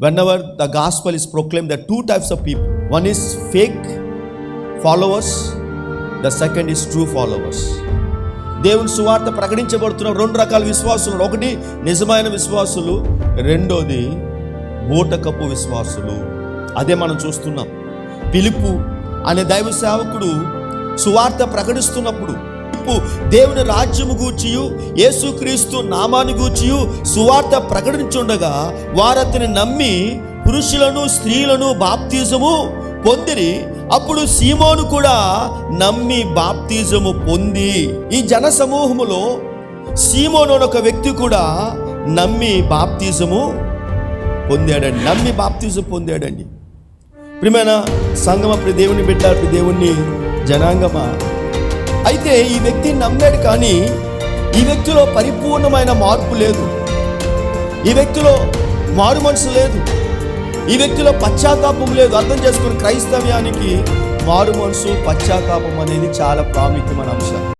Whenever the gospel is proclaim the two types of people one is fake followers the second is true followers దేవుని సువార్త ప్రకటించబడుతున్న రెండు రకాల విశ్వాసులు ఒకటి నిజమైన విశ్వాసులు రెండోది ఊటకపు విశ్వాసులు. అదే మనం చూస్తున్నాం. పిలుపు అనే దైవ సేవకుడు సువార్త ప్రకటిస్తున్నప్పుడు వైపు దేవుని రాజ్యము గూర్చియు యేసుక్రీస్తు నామాన్ని గూర్చియు సువార్త ప్రకటించుండగా వారతని నమ్మి పురుషులను స్త్రీలను బాప్తిజము పొందిరి. అప్పుడు సీమోను కూడా నమ్మి బాప్తిజము పొంది. ఈ జన సమూహములో సీమోను ఒక వ్యక్తి కూడా నమ్మి బాప్తిజము పొందాడండి. నమ్మి బాప్తిజం పొందాడండి. ప్రియమైన సంగమ ప్రియ దేవుని బిడ్డ ప్రియ దేవుణ్ణి జనాంగమా అయితే ఈ వ్యక్తి నమ్మాడు కానీ ఈ వ్యక్తిలో పరిపూర్ణమైన మార్పు లేదు. ఈ వ్యక్తిలో మారు మనసు లేదు. ఈ వ్యక్తిలో పశ్చాత్తాపం లేదు. అర్థం చేసుకుని క్రైస్తవ్యానికి మారు మనసు పశ్చాత్తాపం అనేది చాలా ప్రాముఖ్యమైన అంశం.